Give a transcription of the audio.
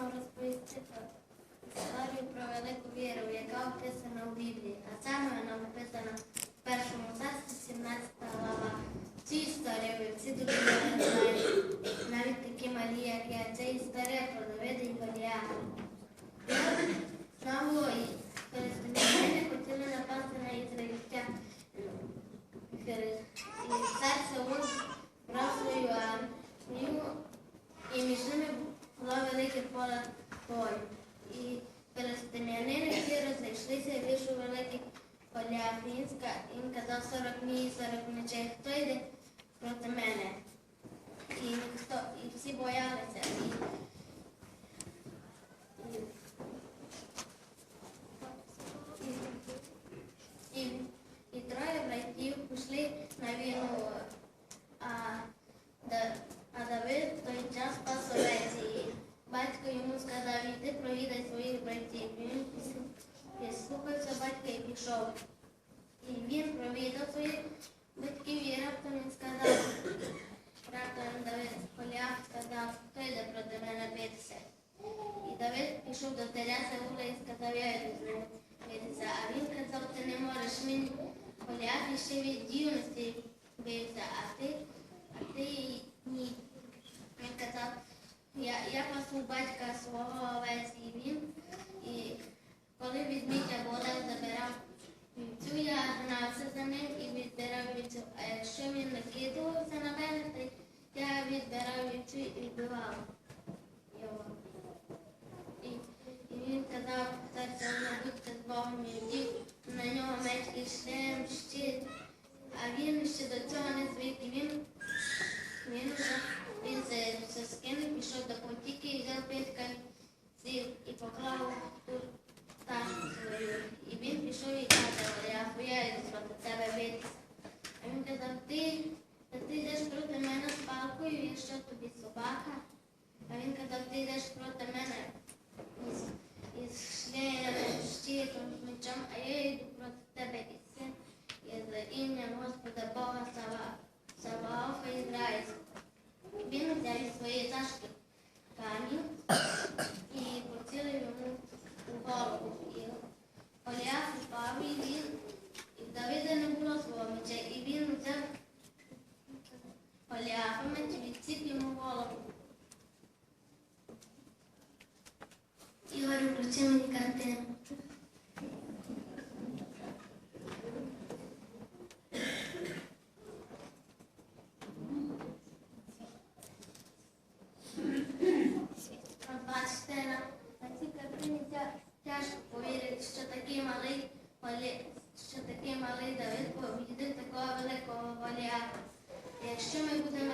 вам розповісти про історію про велику віру, яка описана в Біблії. А саме вона описана в першому царстві 17 глава. Цю історію ви всі дуже знаєте. Навіть такі малі, як я. Це історія про Давида і Голіафа. Знову і филистимляни хотіли напасти на ізраїльтян. Велике поле бою. І филистимлянини всі розійшлися, і вийшов великий Голіаф. Інська Він казав 40 мій, 40 мечей. Хто йде проти мене? І, ніхто, і всі боялися. І, і, і, і троє братів пішли на війну. А, Да- а Давид в той час спас овець. І батько йому сказав, іди провідай своїх братів. І Він піс- батька і пішов. І він провідав своїх батьків і раптом він сказав, раптом Давид Голіаф сказав, хто йде проти мене битися. І Давид пішов до царя Саула і сказав, я йду з ним битися. А він казав, ти не можеш, він Голіаф ще від юності бився, а ти, а ти ні. Він казав, я, я пасу батька свого овець, і він, і коли відмітя вода забирав вівцю, я гнався за ним і відбирав вівцю. А якщо він накидувався на мене, то я відбирав вівцю і вбивав його. І, і він казав, Саул, будьте з Богом і вдів на нього меч і шлем, щит. А він ще до цього не звик. І він, він, вже- він це все скинув, пішов до потіки і взяв п'ять кільців і поклав ту пташку свою. І він пішов і каже, я хуяю проти тебе битися. А він казав, ти, та ти йдеш проти мене з палкою, якщо тобі собака? А він казав, ти йдеш проти мене із, із шлемом, щитом, з мечом, а я йду проти тебе із син, із ім'ям Господа Бога Сава, Саваофа Ізраїльського. Він взяв із своєї ташки камінь і поцілив йому у голову. І Голіаф упав, і він, і в Давида не було свого меча, і він взяв Голіафа меч і відсік йому голову. Ігор, включи мені картину. Бачите, на, цій тяжко повірити, що такий малий що такий малий Давид побідив такого великого Голіафа. Якщо ми будемо